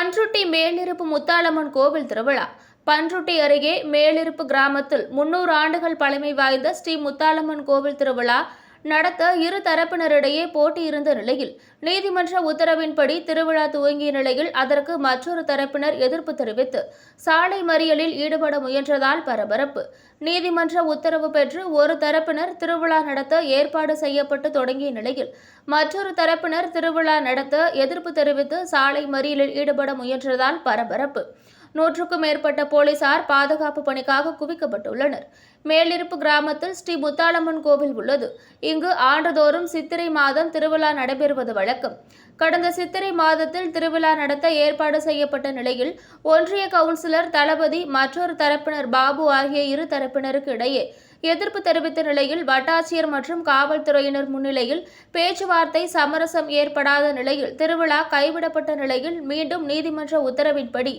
பன்ருட்டி மேலிருப்பு முத்தாளம்மன் கோவில் திருவிழா. பன்ருட்டி அருகே மேலிருப்பு கிராமத்தில் முன்னூறு ஆண்டுகள் பழமை வாய்ந்த ஸ்ரீ முத்தாளம்மன் கோவில் திருவிழா நடத்த இரு தரப்பினரிடையே போட்டி இருந்த நிலையில் நீதிமன்ற உத்தரவின்படி திருவிழா துவங்கிய நிலையில் அதற்கு மற்றொரு தரப்பினர் எதிர்ப்பு தெரிவித்து சாலை மறியலில் ஈடுபட முயன்றதால் பரபரப்பு. நீதிமன்ற உத்தரவு பெற்று ஒரு தரப்பினர் திருவிழா நடத்த ஏற்பாடு செய்யப்பட்டு தொடங்கிய நிலையில் மற்றொரு தரப்பினர் திருவிழா நடத்த எதிர்ப்பு தெரிவித்து சாலை மறியலில் ஈடுபட முயன்றதால் பரபரப்பு. நூற்றுக்கும் மேற்பட்ட போலீசார் பாதுகாப்பு பணிக்காக குவிக்கப்பட்டுள்ளனர். மேலிருப்பு கிராமத்தில் ஸ்ரீ முத்தாளம்மன் கோவில் உள்ளது. இங்கு ஆண்டுதோறும் சித்திரை மாதம் திருவிழா நடைபெறுவது வழக்கம். கடந்த சித்திரை மாதத்தில் திருவிழா நடத்த ஏற்பாடு செய்யப்பட்ட நிலையில் ஒன்றிய கவுன்சிலர் தளபதி மற்றொரு தரப்பினர் பாபு ஆகிய இரு தரப்பினருக்கு இடையே எதிர்ப்பு தெரிவித்த நிலையில் வட்டாட்சியர் மற்றும் காவல்துறையினர் முன்னிலையில் பேச்சுவார்த்தை சமரசம் ஏற்படாத நிலையில் திருவிழா கைவிடப்பட்ட நிலையில் மீண்டும் நீதிமன்ற உத்தரவின்படி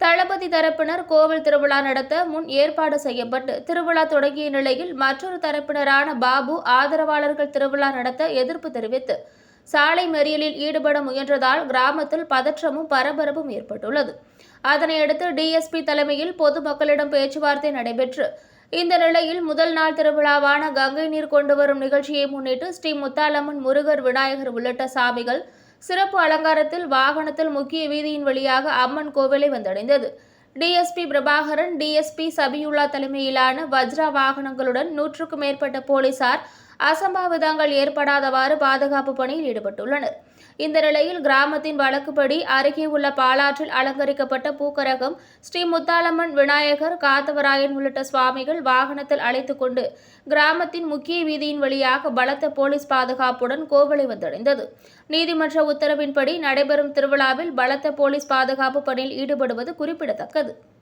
தளபதி தரப்பினர் கோவில் திருவிழா நடத்த முன் ஏற்பாடு செய்யப்பட்டு திருவிழா தொடங்கிய நிலையில் மற்றொரு தரப்பினரான பாபு ஆதரவாளர்கள் திருவிழா நடத்த எதிர்ப்பு தெரிவித்து சாலை மறியலில் ஈடுபட முயன்றதால் கிராமத்தில் பதற்றமும் பரபரப்பும் ஏற்பட்டுள்ளது. அதனையடுத்து டிஎஸ்பி தலைமையில் பொதுமக்களிடம் பேச்சுவார்த்தை நடைபெற்று இந்த நிலையில் முதல் நாள் திருவிழாவான கங்கை நீர் கொண்டு வரும் நிகழ்ச்சியை முன்னிட்டு ஸ்ரீ முத்தாலம்மன் முருகர் விநாயகர் உள்ளிட்ட சாமிகள் சிறப்பு அலங்காரத்தில் வாகனத்தில் முக்கிய வீதியின் வழியாக அம்மன் கோவிலை வந்தடைந்தது. டிஎஸ்பி பிரபாகரன் டிஎஸ்பி சபியுல்லா தலைமையிலான வஜ்ரா வாகனங்களுடன் நூற்றுக்கும் மேற்பட்ட போலீசார் அசம்பாவிதங்கள் ஏற்படாதவாறு பாதுகாப்பு பணியில் ஈடுபட்டுள்ளனர். இந்த நிலையில் கிராமத்தின் வழக்குப்படி அருகே உள்ள பாலாற்றில் அலங்கரிக்கப்பட்ட பூக்கரகம் ஸ்ரீ முத்தாலம்மன் விநாயகர் காத்தவராயன் உள்ளிட்ட சுவாமிகள் வாகனத்தில் அழைத்துக் கொண்டு கிராமத்தின் முக்கிய வீதியின் வழியாக பலத்த போலீஸ் பாதுகாப்புடன் கோவிலை வந்தடைந்தது. நீதிமன்ற உத்தரவின்படி நடைபெறும் திருவிழாவில் பலத்த போலீஸ் பாதுகாப்பு பணியில் ஈடுபடுவது குறிப்பிடத்தக்கது.